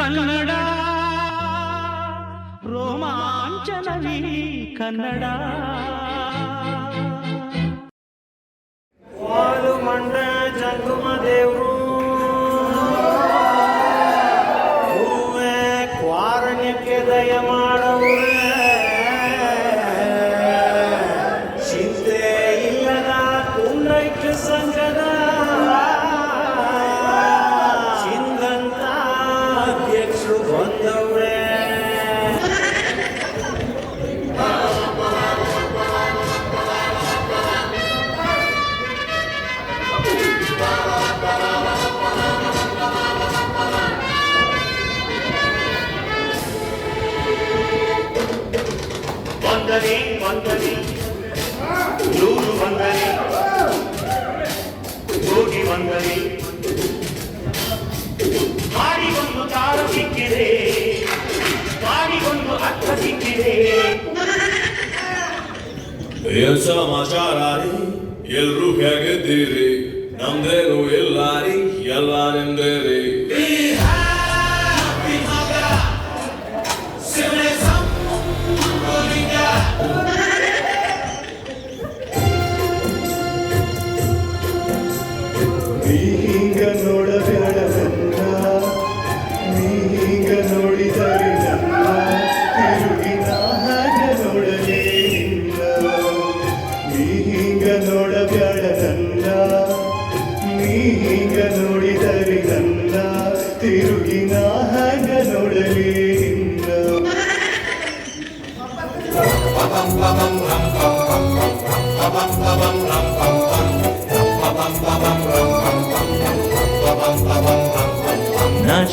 Kannada ರೋಮಾಂಚನವೀ Kannada সুগন্ধরে One, two, three, one, two, ಸಿಕ್ಕಿದೆ. ಬಾಡಿಗೊಂದು ಅರ್ಥ ಸಿಕ್ಕಿದೆ. ಏನ್ ಸಮಾಚಾರ ರೀ ಎಲ್ರು ಹೇಗಿದ್ದೀರಿ? ನಮ್ದೇನು ಇಲ್ಲ ರೀ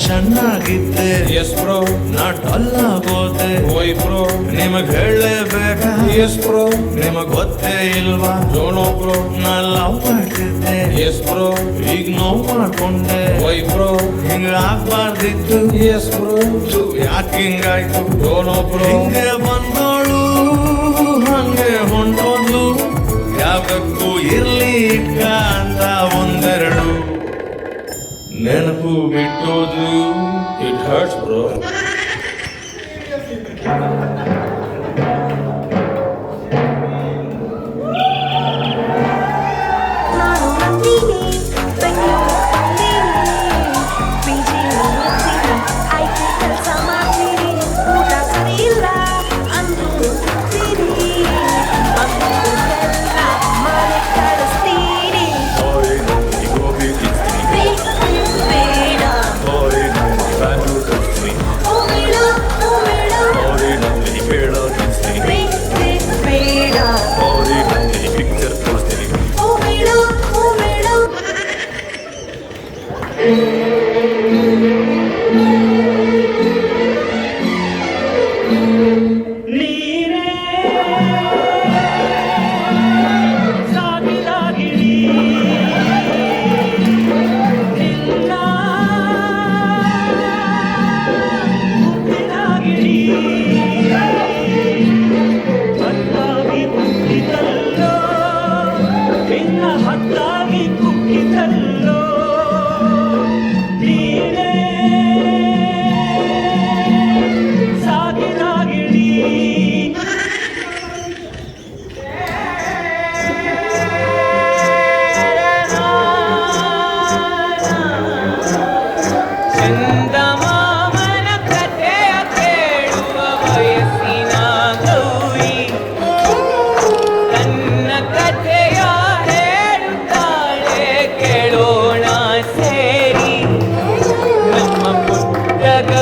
ಚೆನ್ನಾಗಿದ್ದೆ. ಎಸ್ ಬ್ರೋ ಅಲ್ಲ ಹೋದೆ ಓಯ್ ಬ್ರೋ ನಿಮಗ್ ಹೇಳಲೇಬೇಕ ಎಸ್ ಪ್ರೋ ನಿಮಗ್ ಗೊತ್ತೇ ಇಲ್ವಾ? ಜೋನೋ ಬ್ರೋ ನಾ ಲವ್ ಮಾಡ್ತಿದ್ದೆ ಎಸ್ ಬ್ರೋ ಈಗ ನೋವು ಮಾಡ್ಕೊಂಡೆ. ಓಯ್ ಬ್ರೋ ಹಿಂಗ ಆಗ್ಬಾರ್ದಿತ್ತು. ಎಸ್ ಬ್ರೋ ಯಾಕೆ ಹಿಂಗಾಯ್ತು? ಡೋಣೋ ಬ್ರೋ ಹಿಂಗೆ ಬಂದೋಳು ಹಂಗೆ ಹೊಂಟೋದ್ಲು. ಯಾವಕ್ಕೂ ಇರ್ಲಿ ಅಂತ ಒಂದೆರಡು ನೆನಪು ಬಿಟ್ಟೋದು ಇಟ್ ಹರ್ಟ್ಸ್ ಬ್ರೋ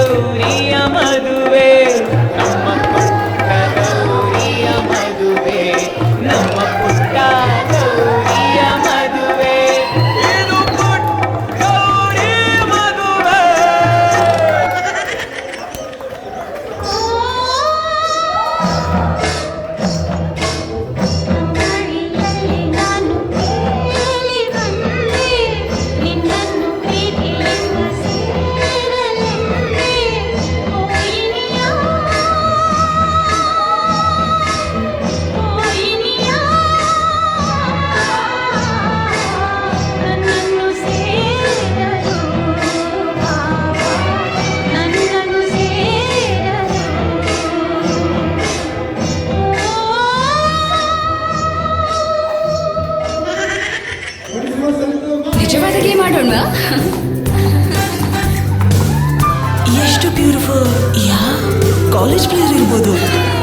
গৌরী আমার such a beautiful yeah college player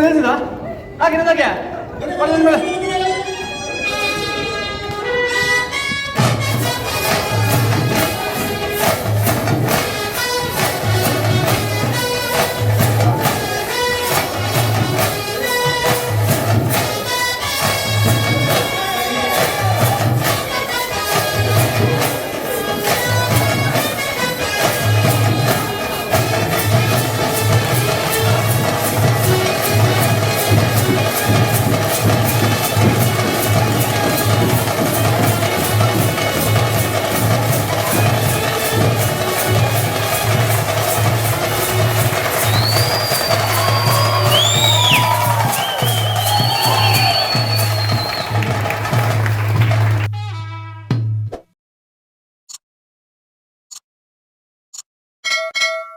ಹೇಳಿದ ಹಾಗೆ ಹಾಗೆ